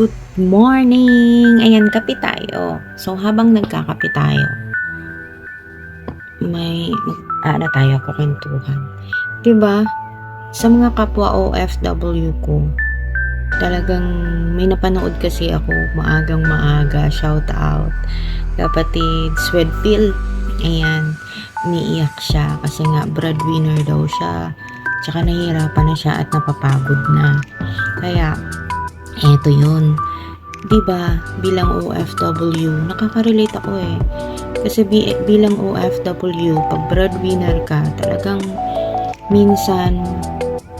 Good morning! Ayan, kape tayo. So, habang nagkakape tayo, may mag-ano tayo kukwentuhan. Diba? Sa mga kapwa OFW ko, talagang may napanood kasi ako maagang maaga, shout out. Kapatid, Swedfield, ayan, umiiyak siya kasi nga breadwinner daw siya. Tsaka nahihirapan na siya at napapagod na. Kaya, eto yun. ba bilang OFW, nakaka-relate ako eh. Kasi bi- bilang OFW, pag breadwinner ka, talagang minsan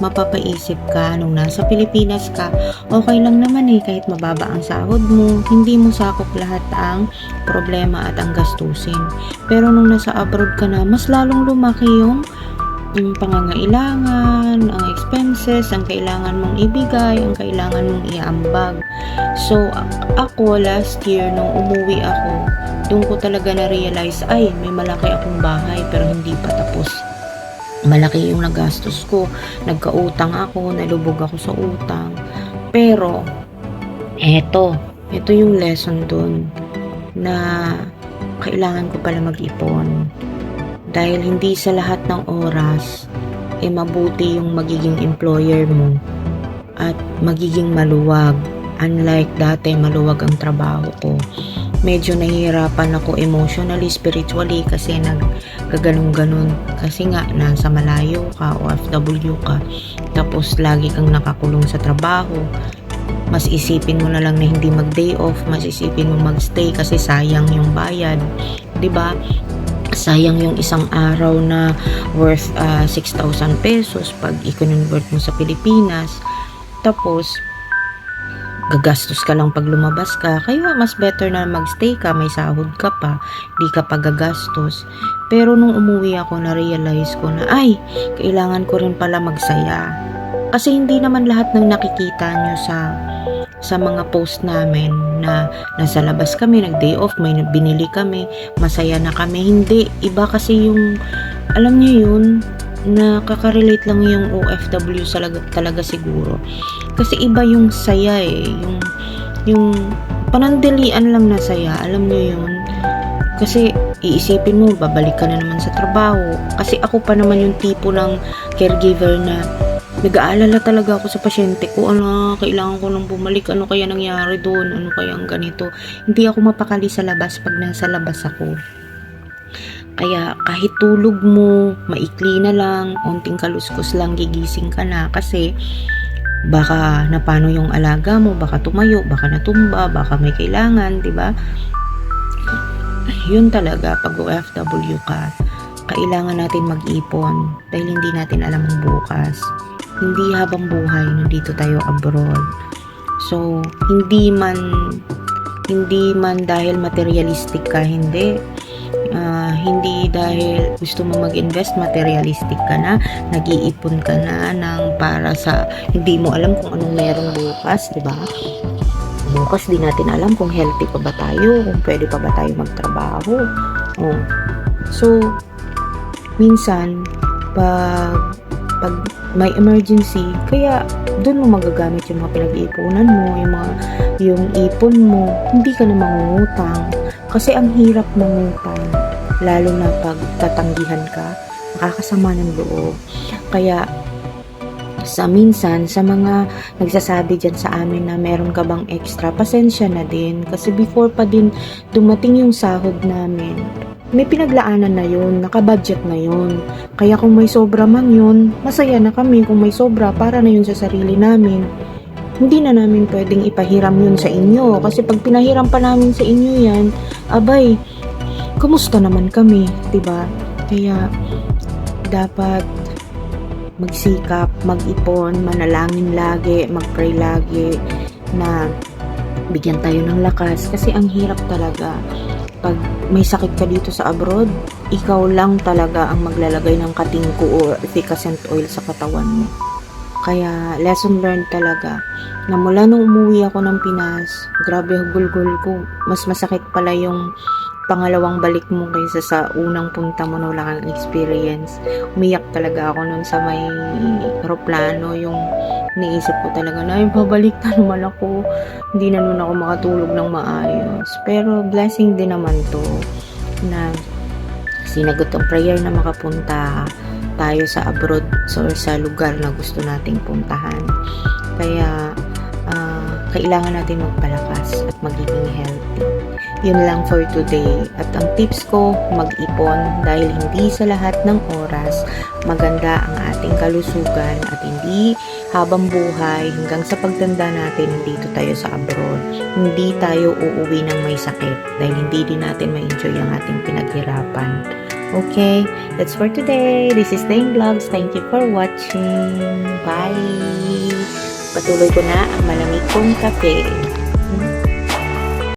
mapapaisip ka nung nasa Pilipinas ka, okay lang naman eh kahit mababa ang sahod mo, hindi mo sakop lahat ang problema at ang gastusin. Pero nung nasa abroad ka na, mas lalong lumaki yung yung pangangailangan, ang expenses, ang kailangan mong ibigay, ang kailangan mong iambag. So, ako last year nung umuwi ako, doon ko talaga na-realize, ay, may malaki akong bahay pero hindi pa tapos. Malaki yung nagastos ko. Nagkautang ako, nalubog ako sa utang. Pero, eto, ito yung lesson doon na kailangan ko pala mag-ipon. Dahil hindi sa lahat ng oras, eh mabuti yung magiging employer mo at magiging maluwag. Unlike dati, maluwag ang trabaho ko. Medyo nahihirapan ako emotionally, spiritually kasi naggaganong-ganon. Kasi nga, nasa malayo ka, OFW ka. Tapos, lagi kang nakakulong sa trabaho. Mas isipin mo na lang na hindi mag-day off. Mas isipin mo mag-stay kasi sayang yung bayad. ba? Sayang yung isang araw na worth ah, 6,000 pesos pag i-convert mo sa Pilipinas. Tapos, gagastos ka lang pag lumabas ka. Kaya mas better na magstay ka, may sahod ka pa, di ka pa gagastos. Pero nung umuwi ako, na-realize ko na, ay, kailangan ko rin pala magsaya. Kasi hindi naman lahat ng nakikita nyo sa sa mga post namin na nasa labas kami, nag-day off, may binili kami, masaya na kami. Hindi, iba kasi yung, alam niyo yun, nakaka-relate lang yung OFW talaga, talaga siguro. Kasi iba yung saya eh, yung, yung panandalian lang na saya, alam niyo yun. Kasi iisipin mo, babalik ka na naman sa trabaho. Kasi ako pa naman yung tipo ng caregiver na nag-aalala talaga ako sa pasyente ko. Ano, kailangan ko nang bumalik. Ano kaya nangyari doon? Ano kaya ang ganito? Hindi ako mapakali sa labas pag nasa labas ako. Kaya kahit tulog mo, maikli na lang, unting kaluskos lang, gigising ka na. Kasi baka napano yung alaga mo, baka tumayo, baka natumba, baka may kailangan, di ba? Yun talaga, pag OFW ka, kailangan natin mag-ipon dahil hindi natin alam ang bukas. Hindi habang buhay nandito tayo abroad. So, hindi man hindi man dahil materialistic ka, hindi. Ah, hindi dahil gusto mo mag-invest, materialistic ka na, nag-iipon ka na ng para sa hindi mo alam kung anong meron bukas, di ba? Bukas di natin alam kung healthy pa ba tayo, kung pwede pa ba tayo magtrabaho. Oh. So, minsan, pag, pag may emergency, kaya doon mo magagamit yung mga pinag-iipunan mo, yung mga yung ipon mo, hindi ka na mangungutang. Kasi ang hirap mangutang, lalo na pag tatanggihan ka, makakasama ng loob. Kaya, sa minsan, sa mga nagsasabi dyan sa amin na meron ka bang extra, pasensya na din. Kasi before pa din dumating yung sahod namin, may pinaglaanan na yun, nakabudget na yun. Kaya kung may sobra man yun, masaya na kami kung may sobra para na yun sa sarili namin. Hindi na namin pwedeng ipahiram yun sa inyo. Kasi pag pinahiram pa namin sa inyo yan, abay, kumusta naman kami, ba? Kaya dapat magsikap, mag-ipon, manalangin lagi, mag-pray lagi na bigyan tayo ng lakas kasi ang hirap talaga pag may sakit ka dito sa abroad, ikaw lang talaga ang maglalagay ng katingko or efficacent oil sa katawan mo. Kaya lesson learned talaga na mula nung umuwi ako ng Pinas, grabe gulgul ko. Mas masakit pala yung pangalawang balik mo kaysa sa unang punta mo na wala kang experience. Umiyak talaga ako nun sa may aeroplano, yung Niisip ko talaga na, ay, babalik na naman ako. Hindi na nun ako makatulog ng maayos. Pero, blessing din naman to na sinagot ang prayer na makapunta tayo sa abroad so, sa lugar na gusto nating puntahan. Kaya, ah, kailangan natin magpalakas at magiging healthy. Yun lang for today. At ang tips ko, mag-ipon dahil hindi sa lahat ng oras maganda ang ating kalusugan at hindi habang buhay hanggang sa pagtanda natin dito tayo sa abroad. Hindi tayo uuwi ng may sakit dahil hindi din natin ma-enjoy ang ating pinaghirapan. Okay, that's for today. This is Dane Vlogs. Thank you for watching. Bye! Patuloy ko na ang malamig kong kape.